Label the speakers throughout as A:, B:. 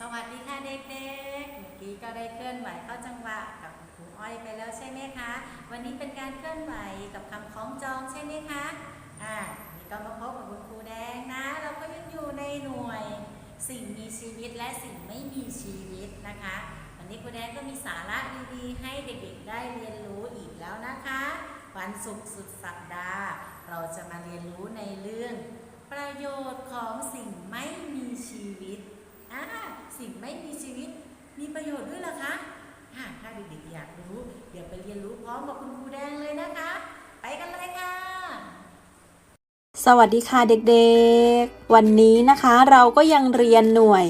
A: สวัสดีค่ะเด็กๆ เมื่อกี้ก็ได้เคลื่อนไหวเข้าจังหวะกับคุณครูอ้อยไปแล้วใช่ไหมคะ วันนี้เป็นการเคลื่อนไหวกับคำคล้องจองใช่ไหมคะ อ่านี่ก็มาพบกับคุณครูแดงนะ เราก็ยังอยู่ในหน่วย สิ่งมีชีวิตและสิ่งไม่มีชีวิตนะคะ วันนี้ครูแดงก็มีสาระดีๆ ให้เด็กๆ ได้เรียนรู้อีกแล้วนะคะ วันศุกร์สุดสัปดาห์ เราจะมาเรียนรู้ในเรื่อง ประโยชน์ของสิ่งไม่มีชีวิต อ่าสิ่งไม่มีชีวิตมีประโยชน์ด้วยเหรอคะถ้าเด็กๆอยากรู้ เดี๋ยวไปเรียนรู้พร้อมกับคุณครูแดงเลยนะคะ ไปกันเลยค่ะ
B: สวัสดีค่ะเด็กๆ วันนี้นะคะเราก็ยังเรียนหน่วย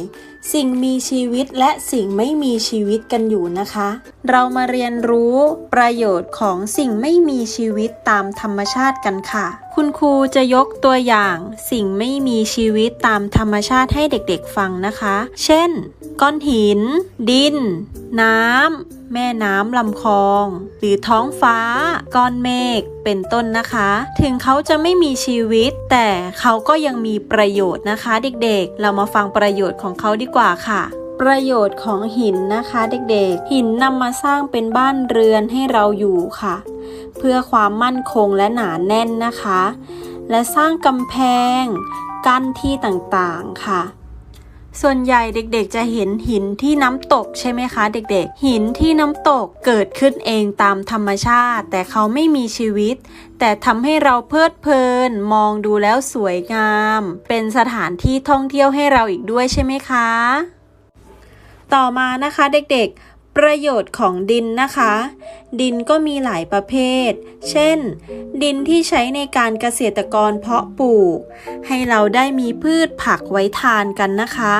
B: สิ่งมีชีวิตและสิ่งไม่มีชีวิตกันอยู่นะคะ เรามาเรียนรู้ประโยชน์ของสิ่งไม่มีชีวิตตามธรรมชาติกันค่ะ คุณครูจะยกตัวอย่าง สิ่งไม่มีชีวิตตามธรรมชาติให้เด็กๆฟังนะคะ เช่น ก้อนหิน ดิน น้ำ แม่น้ำลำคลอง หรือท้องฟ้า ก้อนเมฆเป็นต้นนะคะ ถึงเขาจะไม่มีชีวิต แต่เขาก็ยังมีประโยชน์นะคะ เด็กๆ เรามาฟังประโยชน์ของเขาดีกว่าค่ะประโยชน์ของหินนะคะเด็กๆ หินนำมาสร้างเป็นบ้านเรือนให้เราอยู่ค่ะ เพื่อความมั่นคงและหนาแน่นนะคะ และสร้างกำแพง กั้นที่ต่างๆค่ะ ส่วนใหญ่เด็กๆจะเห็นหินที่น้ำตกใช่ไหมคะเด็กๆ หินที่น้ำตกเกิดขึ้นเองตามธรรมชาติ แต่เขาไม่มีชีวิต แต่ทำให้เราเพลิดเพลิน มองดูแล้วสวยงาม เป็นสถานที่ท่องเที่ยวให้เราอีกด้วยใช่ไหมคะ ต่อมานะคะเด็กๆ ประโยชน์ของดินนะคะ ดินก็มีหลายประเภท เช่น ดินที่ใช้ในการเกษตรกรเพาะปลูก ให้เราได้มีพืชผักไว้ทานกันนะคะ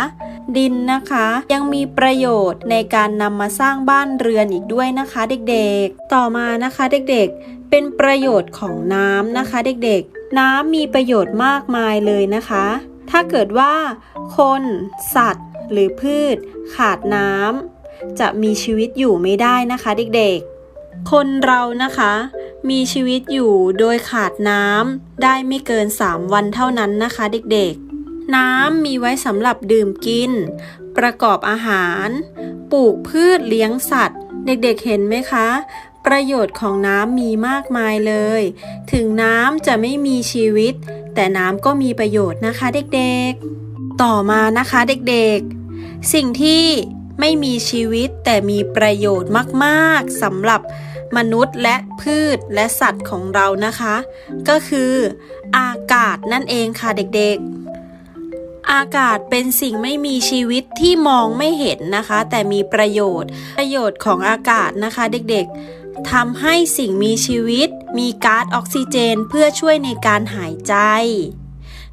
B: ดินนะคะยังมีประโยชน์ในการนำมาสร้างบ้านเรือนอีกด้วยนะคะ เด็กๆ ต่อมานะคะเด็กๆ เป็นประโยชน์ของน้ำนะคะ เด็กๆ น้ำมีประโยชน์มากมายเลยนะคะ ถ้าเกิดว่า คน สัตว์ หรือพืช ขาดน้ำ จะมีชีวิตอยู่ไม่ได้นะคะเด็กๆ คนเรานะคะ มีชีวิตอยู่โดยขาดน้ำได้ไม่เกิน 3 วันเท่านั้นนะคะเด็กๆ น้ำมีไว้สำหรับดื่มกิน ประกอบอาหาร ปลูกพืชเลี้ยงสัตว์ เด็กๆเห็นไหมคะประโยชน์ของน้ำมีมากมายเลย ถึงน้ำจะไม่มีชีวิต แต่น้ำก็มีประโยชน์นะคะเด็กๆ ต่อมานะคะเด็กๆ สิ่งที่ ไม่มีชีวิตแต่มีประโยชน์มากๆสำหรับมนุษย์และพืชและสัตว์ของเรานะคะ ก็คืออากาศนั่นเองค่ะเด็กๆอากาศเป็นสิ่งไม่มีชีวิตที่มองไม่เห็นนะคะ แต่มีประโยชน์ ประโยชน์ของอากาศนะคะเด็กๆทำให้สิ่งมีชีวิต มีก๊าซออกซิเจนเพื่อช่วยในการหายใจ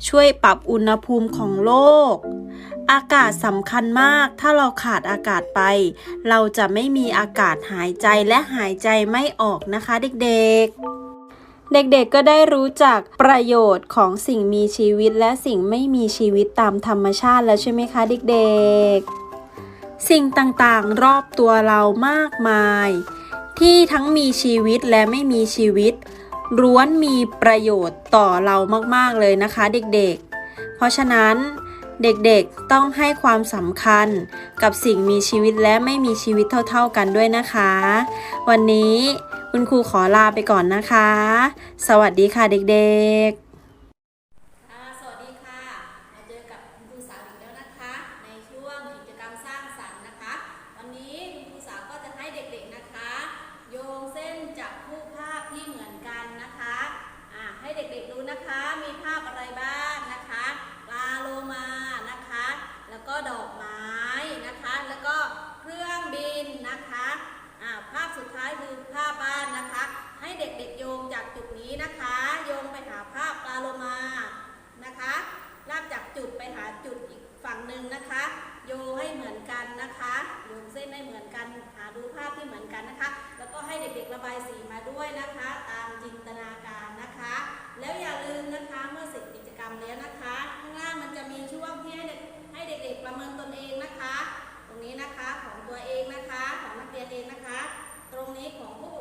B: ช่วยปรับอุณหภูมิของโลก อากาศสำคัญมาก ถ้าเราขาดอากาศไป เราจะไม่มีอากาศหายใจและหายใจไม่ออกนะคะเด็กๆเด็กๆ ก็ได้รู้จักประโยชน์ของสิ่งมีชีวิตและสิ่งไม่มีชีวิตตามธรรมชาติแล้วใช่ไหมคะเด็กๆ สิ่งต่างๆ รอบตัวเรามากมาย ที่ทั้งมีชีวิตและไม่มีชีวิตล้วนมีประโยชน์ต่อเรามากๆเลยนะคะเด็กๆ เพราะฉะนั้น เด็กๆต้องให้ความสำคัญกับสิ่งมีชีวิตและไม่มีชีวิตเท่าๆกันด้วยนะคะ วันนี้คุณครูขอลาไปก่อนนะคะ สวัสดีค่ะเด็กๆ
A: สวัสดีค่ะเจอกับคุณครูสาวอีกแล้วนะคะในช่วงกิจกรรมสร้างสรรค์นะคะวันนี้คุณครูสาวก็จะให้เด็กๆนะคะโยงเส้นจากผู้ภาพที่เหมือนกันนะคะให้เด็กๆดูนะคะ มีภาพอะไรบ้าง ดอกไม้นะคะ แล้วก็เครื่องบินนะคะภาพสุดท้ายคือภาพบ้านนะคะ ให้เด็กๆโยงจากจุดนี้นะคะ โยงไปหาภาพปลาโลมานะคะลากจากจุดไปหาจุดอีกฝั่งหนึ่งนะคะ โยให้เหมือนกันนะคะโยงเส้นให้เหมือนกันหาดูภาพที่เหมือนกันนะคะ แล้วก็ให้เด็กๆระบายสีมาด้วยนะคะ ตามจินตนาการนะคะ แล้วอย่าลืมนะคะเมื่อเสร็จกิจกรรมแล้วนะคะ ข้างล่างมันจะมีช่วงที่ให้ เด็กให้เด็กๆประเมินตนเองนะคะ ตรงนี้นะคะของตัวเองนะคะ ของนักเรียนเองนะคะ ตรงนี้ของผู้